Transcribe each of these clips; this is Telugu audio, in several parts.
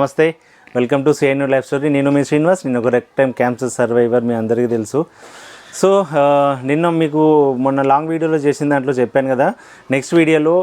నమస్తే. Welcome to CNU life story నేను మీ శ్రీనివాస్. నేను ఒక రెక్ టైం క్యాన్సర్ సర్వైవర్ మీ అందరికీ తెలుసు. సో నిన్న మీకు మొన్న లాంగ్ వీడియోలో చేసిన దాంట్లో చెప్పాను కదా. నెక్స్ట్ వీడియోలో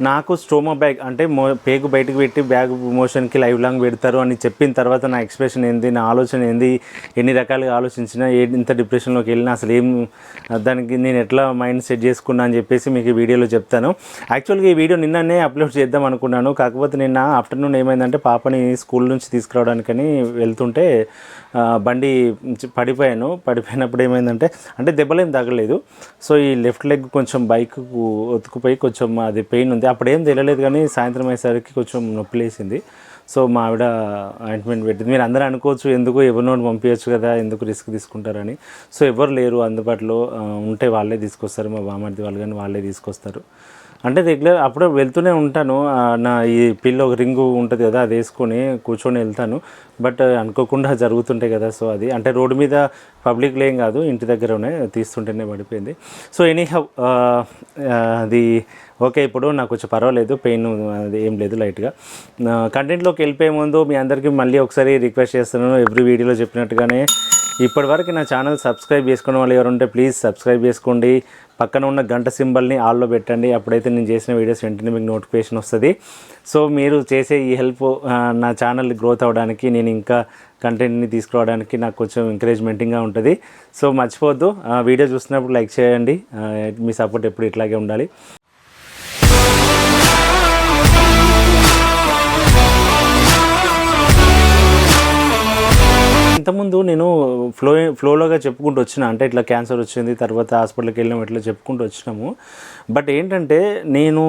నాకు స్టోమా బ్యాగ్ అంటే మో పేగు బయటకు పెట్టి బ్యాగ్ మోషన్కి లైవ్ లాంగ్ పెడతారు అని చెప్పిన తర్వాత నా ఎక్స్ప్రెషన్ ఏంది నా ఆలోచన ఏంది ఎన్ని రకాలుగా ఆలోచించినా ఏ ఇంత డిప్రెషన్లోకి వెళ్ళినా అసలు ఏం దానికి నేను ఎట్లా మైండ్ సెట్ చేసుకున్నా అని చెప్పేసి మీకు ఈ వీడియోలో చెప్తాను. యాక్చువల్గా ఈ వీడియో నిన్ననే అప్లోడ్ చేద్దాం అనుకున్నాను. కాకపోతే నిన్న ఆఫ్టర్నూన్ ఏమైందంటే పాపని స్కూల్ నుంచి తీసుకురావడానికని వెళ్తుంటే బండి పడిపోయాను. పడిపోయినప్పుడు ఏమైందంటే అంటే దెబ్బలేం తగలేదు. సో ఈ లెఫ్ట్ లెగ్ కొంచెం బైక్ ఒతుకుపోయి కొంచెం అది పెయిన్ ఉంది. అప్పుడు ఏం తెలియలేదు కానీ సాయంత్రం అయ్యేసరికి కొంచెం నొప్పి లేసింది సో మా ఆవిడ అయింట్మెంట్ పెట్టింది. మీరు అందరూ అనుకోవచ్చు ఎందుకు ఎవరినో పంపించచ్చు కదా ఎందుకు రిస్క్ తీసుకుంటారని. సో ఎవరు లేరు అందుబాటులో. ఉంటే వాళ్ళే తీసుకొస్తారు. మా బామర్ది వాళ్ళు కానీ వాళ్ళే తీసుకొస్తారు. అంటే రెగ్యులర్ అప్పుడు వెళ్తూనే ఉంటాను. నా ఈ పిల్ల ఒక రింగు ఉంటుంది కదా అది వేసుకొని కూర్చొని వెళ్తాను. బట్ అనుకోకుండా జరుగుతుంటాయి కదా సో అది. అంటే రోడ్డు మీద పబ్లిక్లో ఏం కాదు ఇంటి దగ్గరనే తీస్తుంటేనే పడిపోయింది. సో ఎనీ అది ఓకే ఇప్పుడు నాకు కొంచెం పర్వాలేదు పెయిన్ అది ఏం లేదు లైట్గా. కంటెంట్లోకి వెళ్ళిపోయే ముందు మీ అందరికీ మళ్ళీ ఒకసారి రిక్వెస్ట్ చేస్తున్నాను ఎవ్రీ వీడియోలో చెప్పినట్టుగానే ఇప్పటివరకు నా ఛానల్ సబ్స్క్రైబ్ చేసుకున్న వాళ్ళు ఎవరు ఉంటే ప్లీజ్ సబ్స్క్రైబ్ చేసుకోండి. పక్కన ఉన్న గంట సింబల్ని ఆల్లో పెట్టండి. అప్పుడైతే నేను చేసిన వీడియోస్ వెంటనే మీకు నోటిఫికేషన్ వస్తుంది. సో మీరు చేసే ఈ హెల్ప్ నా ఛానల్ గ్రోత్ అవ్వడానికి నేను ఇంకా కంటెంట్ని తీసుకురావడానికి నాకు కొంచెం ఎంకరేజ్మెంటింగ్గా ఉంటుంది. సో మర్చిపోవద్దు. ఆ వీడియో చూసినప్పుడు లైక్ చేయండి. మీ సపోర్ట్ ఎప్పుడు ఇట్లాగే ఉండాలి. ఇంతకుముందు నేను ఫ్లో ఫ్లోలోగా చెప్పుకుంటూ వచ్చిన అంటే ఇట్లా క్యాన్సర్ వచ్చింది తర్వాత హాస్పిటల్కి వెళ్ళాం ఇట్లా చెప్పుకుంటూ వచ్చినాము. బట్ ఏంటంటే నేను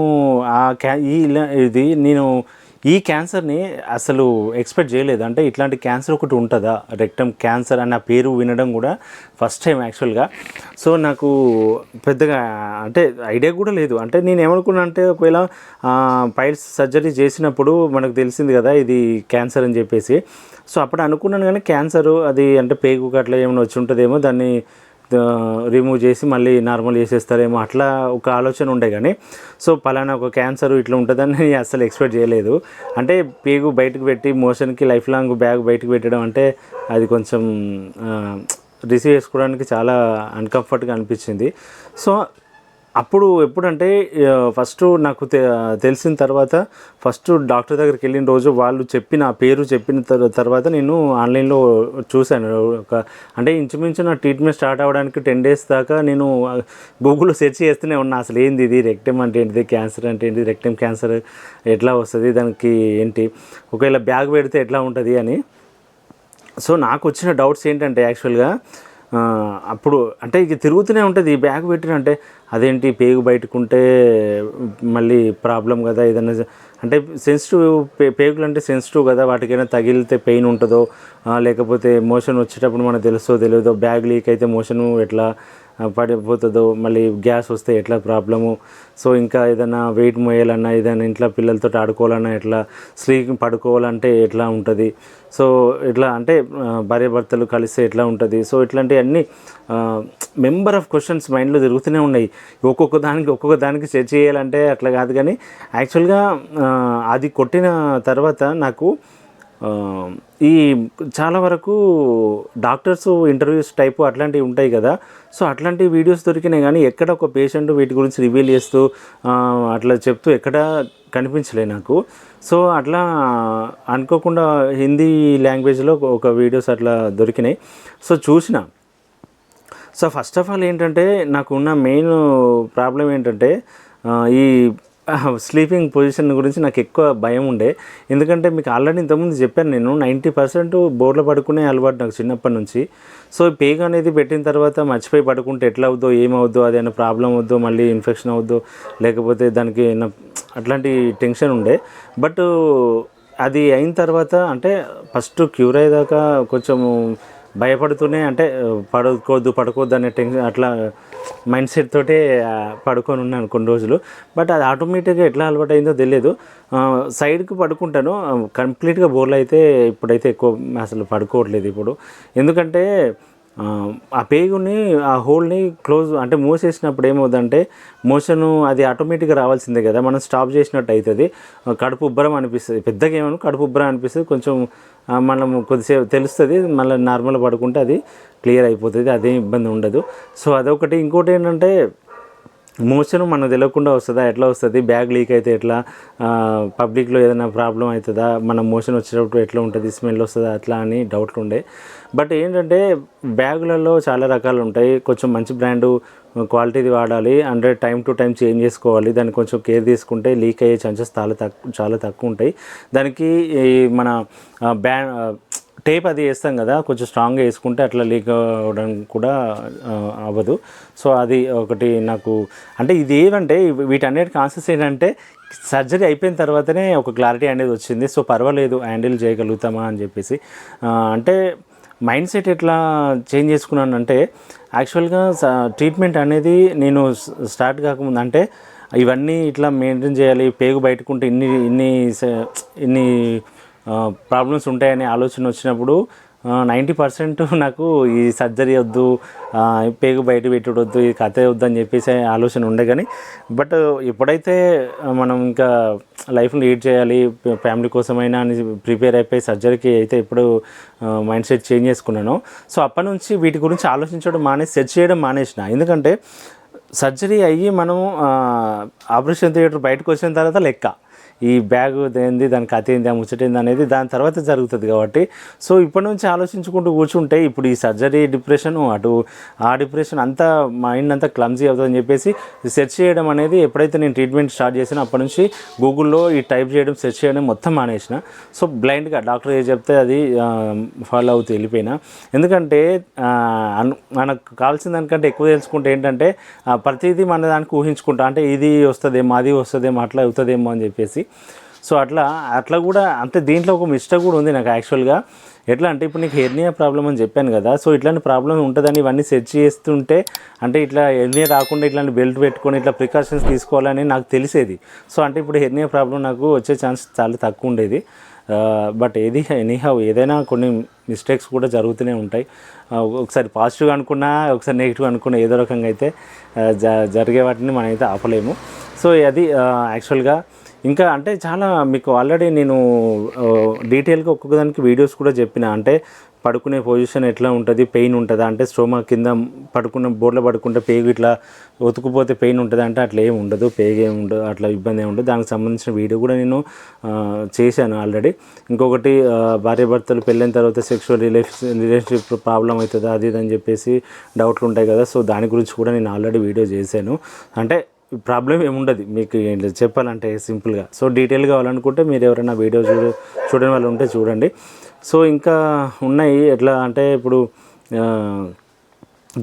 ఆ క్యా ఈ ఇలా- ఇది నేను ఈ క్యాన్సర్ని అసలు ఎక్స్పెక్ట్ చేయలేదు. అంటే ఇట్లాంటి క్యాన్సర్ ఒకటి ఉంటుందా? రెక్టమ్ క్యాన్సర్ అన్న పేరు వినడం కూడా ఫస్ట్ టైం యాక్చువల్గా. సో నాకు పెద్దగా అంటే ఐడియా కూడా లేదు. అంటే నేను ఏమనుకున్నా అంటే ఒకవేళ పైల్స్ సర్జరీ చేసినప్పుడు మనకు తెలిసింది కదా ఇది క్యాన్సర్ అని చెప్పేసి. సో అప్పుడు అనుకున్నాను కానీ క్యాన్సర్ అది అంటే పేగు అట్లా ఏమైనా వచ్చి ఉంటుందేమో దాన్ని రిమూవ్ చేసి మళ్ళీ నార్మల్ చేసేస్తారేమో అట్లా ఒక ఆలోచన ఉండే కానీ సో పలానా ఒక క్యాన్సర్ ఇట్లా ఉంటుందని నేను అసలు ఎక్స్పెక్ట్ చేయలేదు. అంటే పేగు బయటకు పెట్టి మోషన్కి లైఫ్ లాంగ్ బ్యాగ్ బయటకు పెట్టడం అంటే అది కొంచెం రిసీవ్ చేసుకోవడానికి చాలా అన్కంఫర్ట్గా అనిపించింది. సో అప్పుడు ఎప్పుడంటే ఫస్ట్ నాకు తె- తెలిసిన తర్వాత ఫస్ట్ డాక్టర్ దగ్గరికి వెళ్ళిన రోజు వాళ్ళు చెప్పిన పేరు చెప్పిన తర్వాత నేను ఆన్లైన్లో చూశాను. ఒక అంటే ఇంచుమించు నా ట్రీట్మెంట్ స్టార్ట్ అవ్వడానికి టెన్ డేస్ దాకా నేను గూగుల్లో సెర్చ్ చేస్తూనే ఉన్నా. అసలు ఏంది ఇది? రెక్టమ్ అంటే ఏంటిది? క్యాన్సర్ అంటే ఏంటిది? రెక్టమ్ క్యాన్సర్ ఎట్లా వస్తుంది? దానికి ఏంటి? ఒకవేళ బ్యాగ్ పెడితే ఎట్లా ఉంటుంది అని. సో నాకు వచ్చిన డౌట్స్ ఏంటంటే యాక్చువల్గా అప్పుడు అంటే ఇక తిరుగుతూనే ఉంటుంది. ఈ బ్యాగ్ పెట్టిన అంటే అదేంటి పేగు బయటకుంటే మళ్ళీ ప్రాబ్లం కదా ఏదైనా అంటే సెన్సిటివ్ పే పేగులు అంటే సెన్సిటివ్ కదా వాటికైనా తగిలితే పెయిన్ ఉంటుందో లేకపోతే మోషన్ వచ్చేటప్పుడు మనకు తెలుసో తెలియదో బ్యాగ్ లీక్ అయితే మోషను ఎట్లా పడిపోతుందో మళ్ళీ గ్యాస్ వస్తే ఎట్లా ప్రాబ్లము సో ఇంకా ఏదైనా వెయిట్ మోయాలన్నా ఏదైనా ఇంట్లో పిల్లలతో ఆడుకోవాలన్నా ఎట్లా స్లీప్ పడుకోవాలంటే ఎట్లా ఉంటుంది? సో ఇట్లా అంటే ఆ, భార్యాభర్తలు కలిస్తే ఎట్లా ఉంటుంది? సో ఇట్లాంటివన్నీ మెంబర్ ఆఫ్ క్వశ్చన్స్ మైండ్లో తిరుగుతూనే ఉన్నాయి. ఒక్కొక్క దానికి ఒక్కొక్క దానికి సెర్చ్ చేయాలంటే అట్లా కాదు కానీ యాక్చువల్గా అది కొట్టిన తర్వాత నాకు ఈ చాలా వరకు డాక్టర్స్ ఇంటర్వ్యూస్ టైపు అట్లాంటివి ఉంటాయి కదా. సో అట్లాంటి వీడియోస్ దొరికినాయి కానీ ఎక్కడ ఒక పేషెంట్ వీటి గురించి రివీల్ చేస్తూ అట్లా చెప్తూ ఎక్కడ కనిపించలే నాకు. సో అట్లా అనుకోకుండా హిందీ లాంగ్వేజ్లో ఒక వీడియోస్ అట్లా దొరికినాయి. సో చూసిన సో ఫస్ట్ ఆఫ్ ఆల్ ఏంటంటే నాకు ఉన్న మెయిన్ ప్రాబ్లం ఏంటంటే ఈ స్లీపింగ్ పొజిషన్ గురించి నాకు ఎక్కువ భయం ఉండే. ఎందుకంటే మీకు ఆల్రెడీ ఇంతకుముందు చెప్పాను నేను నైంటీ పర్సెంట్ బోర్లో పడుకునే అలవాటు నాకు చిన్నప్పటి నుంచి. సో పేగ్ అనేది పెట్టిన తర్వాత మర్చిపోయి పడుకుంటే ఎట్లా అవుద్దో ఏమవుద్దో అదేమైనా ప్రాబ్లం అవుద్దో మళ్ళీ ఇన్ఫెక్షన్ అవుద్దో లేకపోతే దానికి ఏమైనా అట్లాంటి టెన్షన్ ఉండే. బట్ అది అయిన తర్వాత అంటే ఫస్ట్ క్యూర్ అయ్యేదాకా కొంచెం భయపడుతూనే అంటే పడుకోవద్దు పడుకోవద్దు అనే టెన్షన్ అట్లా మైండ్ సెట్ తోటే పడుకొని ఉన్నాను కొన్ని రోజులు. బట్ అది ఆటోమేటిక్గా ఎట్లా అలవాటు అయిందో తెలియదు సైడ్కి పడుకుంటాను. కంప్లీట్గా బోర్లు అయితే ఇప్పుడైతే ఎక్కువ అసలు పడుకోవట్లేదు ఇప్పుడు. ఎందుకంటే ఆ, పేగుని ఆ హోల్ని క్లోజ్ అంటే మూసేసినప్పుడు ఏమవుతుందంటే మోషన్ అది ఆటోమేటిక్గా రావాల్సిందే కదా. మనం స్టాప్ చేసినట్టు అవుతుంది కడుపు ఉబ్బరం అనిపిస్తుంది. పెద్దగా ఏమను కడుపు ఉబ్బరం అనిపిస్తుంది. కొంచెం మనం కొద్దిసేపు తెలుస్తుంది మళ్ళీ నార్మల్ పడుకుంటే అది క్లియర్ అయిపోతుంది అదేం ఇబ్బంది ఉండదు. సో అదొకటి. ఇంకోటి ఏంటంటే మోషన్ మనకు తెలియకుండా వస్తుందా ఎట్లా వస్తుంది బ్యాగ్ లీక్ అయితే ఎట్లా పబ్లిక్లో ఏదైనా ప్రాబ్లం అవుతుందా మన మోషన్ వచ్చేటప్పుడు ఎట్లా ఉంటుంది స్మెల్ వస్తుందా అట్లా అని డౌట్లు ఉండే. బట్ ఏంటంటే బ్యాగులలో చాలా రకాలు ఉంటాయి. కొంచెం మంచి బ్రాండు క్వాలిటీది వాడాలి అంటే టైం టు టైం చేంజ్ చేసుకోవాలి దాన్ని కొంచెం కేర్ తీసుకుంటే లీక్ అయ్యే ఛాన్సెస్ చాలా తక్కువ చాలా తక్కువ ఉంటాయి. దానికి ఈ మన బ్యా టేప్ అది వేస్తాం కదా కొంచెం స్ట్రాంగ్గా వేసుకుంటే అట్లా లీక్ అవ్వడం కూడా అవ్వదు. సో అది ఒకటి నాకు అంటే ఇది ఏమంటే వీటన్నిటి కాన్సెస్ ఏంటంటే సర్జరీ అయిపోయిన తర్వాతనే ఒక క్లారిటీ అనేది వచ్చింది. సో పర్వాలేదు హ్యాండిల్ చేయగలుగుతామా అని చెప్పేసి. అంటే మైండ్ సెట్ ఎట్లా చేంజ్ చేసుకున్నాను అంటే యాక్చువల్గా ట్రీట్మెంట్ అనేది నేను స్టార్ట్ కాకముందు అంటే ఇవన్నీ ఇట్లా మెయింటైన్ చేయాలి పేగు బయటకుంటే ఇన్ని ఇన్ని ఇన్ని ప్రాబ్లమ్స్ ఉంటాయనే ఆలోచన వచ్చినప్పుడు నైంటీ పర్సెంట్ నాకు ఈ సర్జరీ వద్దు పేగు బయట పెట్టుడు వద్దు ఈ కథ వద్దు అని చెప్పేసి ఆలోచన ఉండే కానీ బట్ ఎప్పుడైతే మనం ఇంకా లైఫ్ని లీడ్ చేయాలి ఫ్యామిలీ కోసమైనా అని ప్రిపేర్ అయిపోయి సర్జరీకి అయితే ఎప్పుడు మైండ్ సెట్ చేంజ్ చేసుకున్నానో సో అప్పటి నుంచి వీటి గురించి ఆలోచించడం మానేసి సెర్చ్ చేయడం మానేసిన. ఎందుకంటే సర్జరీ అయ్యి మనం ఆపరేషన్ థియేటర్ బయటకు వచ్చిన తర్వాత లెక్క. ఈ బ్యాగ్ ఏంది దాని కథ ఏంది ఆ ముచ్చట అనేది దాని తర్వాత జరుగుతుంది కాబట్టి. సో ఇప్పటి నుంచి ఆలోచించుకుంటూ కూర్చుంటే ఇప్పుడు ఈ సర్జరీ డిప్రెషన్ అటు ఆ డిప్రెషన్ అంతా మైండ్ అంతా క్లమ్జీ అవుతుందని చెప్పేసి సెర్చ్ చేయడం అనేది ఎప్పుడైతే నేను ట్రీట్మెంట్ స్టార్ట్ చేసినా అప్పటి నుంచి గూగుల్లో ఈ టైప్ చేయడం సెర్చ్ చేయడం మొత్తం మానేసిన. సో బ్లైండ్గా డాక్టర్ ఏది చెప్తే అది ఫాలో అవుతూ వెళ్ళిపోయినా. ఎందుకంటే మనకు కావాల్సిన దానికంటే ఎక్కువ తెలుసుకుంటే ఏంటంటే ఆ, ప్రతిదీ మన దానికి ఊహించుకుంటా. అంటే ఇది వస్తుందేమో అది వస్తుందేమో అట్లా అవుతుందేమో అని చెప్పేసి. సో అట్లా అట్లా కూడా అంటే దీంట్లో ఒక మిస్టేక్ కూడా ఉంది నాకు యాక్చువల్గా. ఎట్లా అంటే ఇప్పుడు నీకు హెర్నియా ప్రాబ్లం అని చెప్పాను కదా సో ఇట్లాంటి ప్రాబ్లం ఉంటుందని ఇవన్నీ సెర్చ్ చేస్తుంటే అంటే ఇట్లా హెర్నియా రాకుండా ఇట్లాంటి బెల్ట్ పెట్టుకొని ఇట్లా ప్రికాషన్స్ తీసుకోవాలని నాకు తెలిసేది. సో అంటే ఇప్పుడు హెర్నియా ప్రాబ్లం నాకు వచ్చే ఛాన్స్ చాలా తక్కువ ఉండేది. బట్ ఏది ఎనీహౌ ఏదైనా కొన్ని మిస్టేక్స్ కూడా జరుగుతూనే ఉంటాయి. ఒకసారి పాజిటివ్ అనుకున్నా ఒకసారి నెగిటివ్ అనుకున్నా ఏదో రకంగా అయితే జ జరిగే వాటిని మనమైతే ఆపలేము. సో అది యాక్చువల్గా ఇంకా అంటే చాలా మీకు ఆల్రెడీ నేను డీటెయిల్గా ఒక్కొక్కదానికి వీడియోస్ కూడా చెప్పిన. అంటే పడుకునే పొజిషన్ ఎట్లా ఉంటుంది? పెయిన్ ఉంటుందా? అంటే స్టోమా కింద పడుకున్న బోర్లో పడుకుంటే పేగు ఇట్లా ఒతుకుపోతే పెయిన్ ఉంటుంది? అంటే అట్లా ఏమి ఉండదు. పేగు ఏమి ఉండదు. అట్లా ఇబ్బంది ఏమి ఉండదు. దానికి సంబంధించిన వీడియో కూడా నేను చేశాను ఆల్రెడీ ఇంకొకటి భార్యాభర్తలు పెళ్ళైన తర్వాత సెక్షువల్ రిలేషన్ రిలేషన్షిప్ ప్రాబ్లం అవుతుందా? అది ఇది అని చెప్పేసి డౌట్లు ఉంటాయి కదా. సో దాని గురించి కూడా నేను ఆల్రెడీ వీడియో చేశాను. అంటే ప్రాబ్లం ఏముండదు మీకు చెప్పాలంటే సింపుల్గా. సో డీటెయిల్ కావాలనుకుంటే మీరు ఎవరైనా వీడియో చూడ చూడని వాళ్ళు ఉంటే చూడండి. సో ఇంకా ఉన్నాయి. ఎట్లా అంటే ఇప్పుడు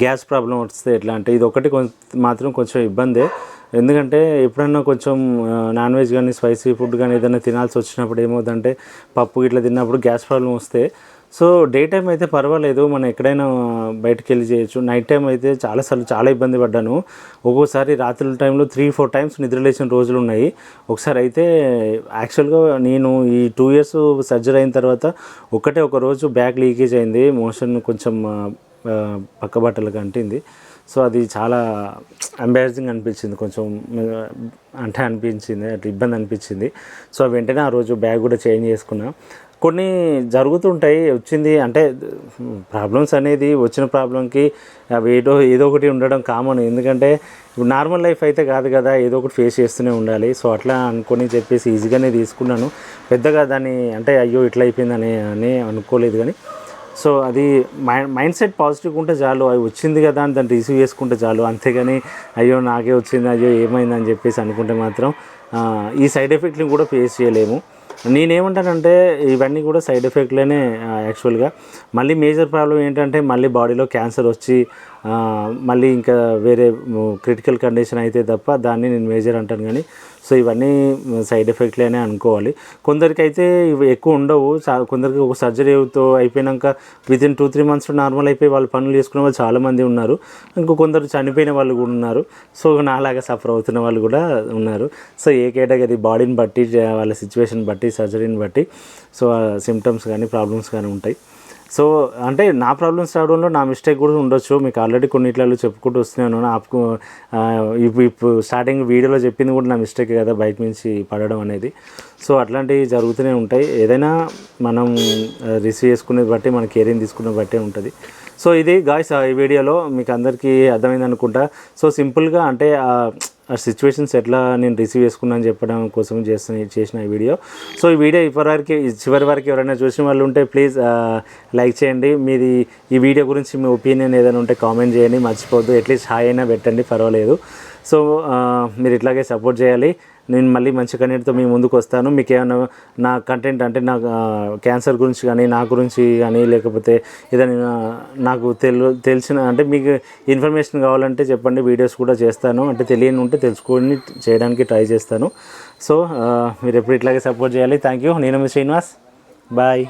గ్యాస్ ప్రాబ్లం వస్తే ఎట్లా అంటే ఇది ఒకటి కొంచెం మాత్రం కొంచెం ఇబ్బందే. ఎందుకంటే ఎప్పుడన్నా కొంచెం నాన్ వెజ్ కానీ స్పైసీ ఫుడ్ కానీ ఏదైనా తినాల్సి వచ్చినప్పుడు ఏమవుతుందంటే పప్పు ఇట్లా తిన్నప్పుడు గ్యాస్ ప్రాబ్లం వస్తే సో డే టైం అయితే పర్వాలేదు మనం ఎక్కడైనా బయటకు వెళ్ళి చేయొచ్చు. నైట్ టైం అయితే చాలాసార్లు చాలా ఇబ్బంది పడ్డాను. ఒక్కోసారి రాత్రుల టైంలో త్రీ ఫోర్ టైమ్స్ నిద్రలేసిన రోజులు ఉన్నాయి. ఒకసారి అయితే యాక్చువల్గా నేను ఈ టూ ఇయర్స్ సర్జరీ అయిన తర్వాత ఒకటే ఒక రోజు బ్యాక్ లీకేజ్ అయింది. మోషన్ కొంచెం పక్క బట్టలకు అంటింది సో అది చాలా ఎంబారసింగ్ అనిపించింది. కొంచెం అంటే అనిపించింది అట్లా ఇబ్బంది అనిపించింది. సో వెంటనే ఆ రోజు బ్యాగ్ కూడా చేంజ్ చేసుకున్నా. కొన్ని జరుగుతుంటాయి వచ్చింది అంటే ప్రాబ్లమ్స్ అనేది వచ్చిన ప్రాబ్లంకి అవి ఏదో ఏదో ఒకటి ఉండడం కామన్ ఎందుకంటే ఇప్పుడు నార్మల్ లైఫ్ అయితే కాదు కదా ఏదో ఒకటి ఫేస్ చేస్తూనే ఉండాలి. సో అట్లా అనుకొని చెప్పేసి ఈజీగానే తీసుకున్నాను. పెద్దగా దాన్ని అంటే అయ్యో ఇట్లా అయిపోయిందని అని అనుకోలేదు కానీ సో అది మైండ్ మైండ్ సెట్ పాజిటివ్ ఉంటే చాలు అవి వచ్చింది కదా అని దాన్ని రిసీవ్ చేసుకుంటే చాలు. అంతేగాని అయ్యో నాకే వచ్చింది అయ్యో ఏమైందని చెప్పేసి అనుకుంటే మాత్రం ఈ సైడ్ ఎఫెక్ట్ని కూడా ఫేస్ చేయలేము. నేనేమంటానంటే ఇవన్నీ కూడా సైడ్ ఎఫెక్ట్లేనే యాక్చువల్గా మళ్ళీ మేజర్ ప్రాబ్లం ఏంటంటే మళ్ళీ బాడీలో క్యాన్సర్ వచ్చి మళ్ళీ ఇంకా వేరే క్రిటికల్ కండిషన్ అయితే తప్ప దాన్ని నేను మేజర్ అంటాను కానీ సో ఇవన్నీ సైడ్ ఎఫెక్ట్లేనే అనుకోవాలి. కొందరికి అయితే ఇవి ఎక్కువ ఉండవు. చా- కొందరికి ఒక సర్జరీతో అయిపోయినాక within two three months normal అయిపోయి వాళ్ళు పనులు చేసుకునే వాళ్ళు చాలామంది ఉన్నారు. ఇంకో కొందరు చనిపోయిన వాళ్ళు కూడా ఉన్నారు. సో నాలాగా సఫర్ అవుతున్న వాళ్ళు కూడా ఉన్నారు. సో ఏ కేటగిరీ బాడీని బట్టి వాళ్ళ సిచ్యువేషన్ బట్టి సర్జరీని బట్టి సో సిమ్టమ్స్ కానీ ప్రాబ్లమ్స్ కానీ ఉంటాయి. సో అంటే నా ప్రాబ్లమ్స్ రావడంలో నా మిస్టేక్ కూడా ఉండొచ్చు. మీకు ఆల్రెడీ కొన్నిట్లలో చెప్పుకుంటూ వస్తున్నాను. నాకు ఇప్పుడు ఇప్పుడు స్టార్టింగ్ వీడియోలో చెప్పింది కూడా నా మిస్టేక్ కదా బైక్ నుంచి పడడం అనేది. సో అట్లాంటివి జరుగుతూనే ఉంటాయి. ఏదైనా మనం రిసీవ్ చేసుకునేది బట్టి మన కేరింగ్ తీసుకునే బట్టే ఉంటుంది. సో ఇది గాయస్ ఈ వీడియోలో మీకు అందరికీ అర్థమైంది అనుకుంటా సో సింపుల్గా అంటే ఆ సిచ్యువేషన్స్ ఎట్లా నేను రిసీవ్ చేసుకున్నాను చెప్పడం కోసం చేస్తున్న చేసిన ఈ వీడియో సో ఈ వీడియో ఇప్పటివరకు చివరి వరకు ఎవరైనా చూసిన వాళ్ళు ఉంటే ప్లీజ్ లైక్ చేయండి. మీది ఈ వీడియో గురించి మీ ఒపీనియన్ ఏదైనా ఉంటే కామెంట్ చేయండి. మర్చిపోవద్దు. అట్లీస్ట్ హాయ్ అయినా పెట్టండి. పర్వాలేదు. సో మీరు ఇట్లాగే సపోర్ట్ చేయాలి. నేను మళ్ళీ మంచి కంటెంట్తో మీ ముందుకు వస్తాను. మీకు ఏమైనా నా కంటెంట్ అంటే నా క్యాన్సర్ గురించి కానీ నా గురించి కానీ లేకపోతే ఏదైనా నాకు తెలు తెలిసిన అంటే మీకు ఇన్ఫర్మేషన్ కావాలంటే చెప్పండి. వీడియోస్ కూడా చేస్తాను. అంటే తెలియని ఉంటే తెలుసుకొని చేయడానికి ట్రై చేస్తాను. సో మీరు ఎప్పుడు ఇట్లాగే సపోర్ట్ చేయాలి. థ్యాంక్ యూ నేను మీ శ్రీనివాస్. బాయ్